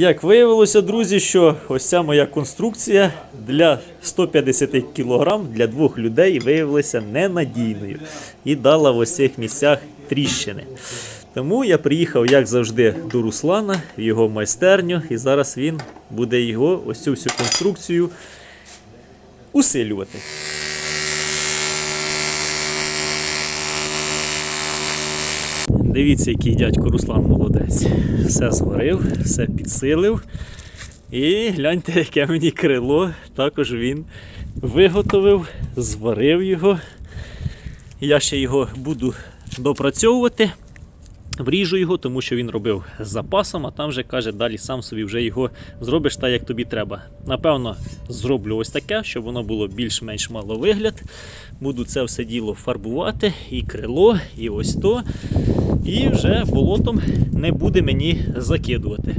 Як виявилося, друзі, що ось ця моя конструкція для 150 кг для двох людей виявилася ненадійною і дала в ось цих місцях тріщини. Тому я приїхав, як завжди, до Руслана в його майстерню, і зараз він буде його ось цю всю конструкцію усилювати. Дивіться, який дядько Руслан молодець. Все зварив, все підсилив. І гляньте, яке мені крило. Також він виготовив, зварив його. Я ще його буду допрацьовувати. Вріжу його, тому що він робив з запасом, а там вже каже, далі сам собі вже його зробиш так, як тобі треба. Напевно, зроблю ось таке, щоб воно було більш-менш мало вигляд. Буду це все діло фарбувати, і крило, і ось то. І вже болотом не буде мені закидувати.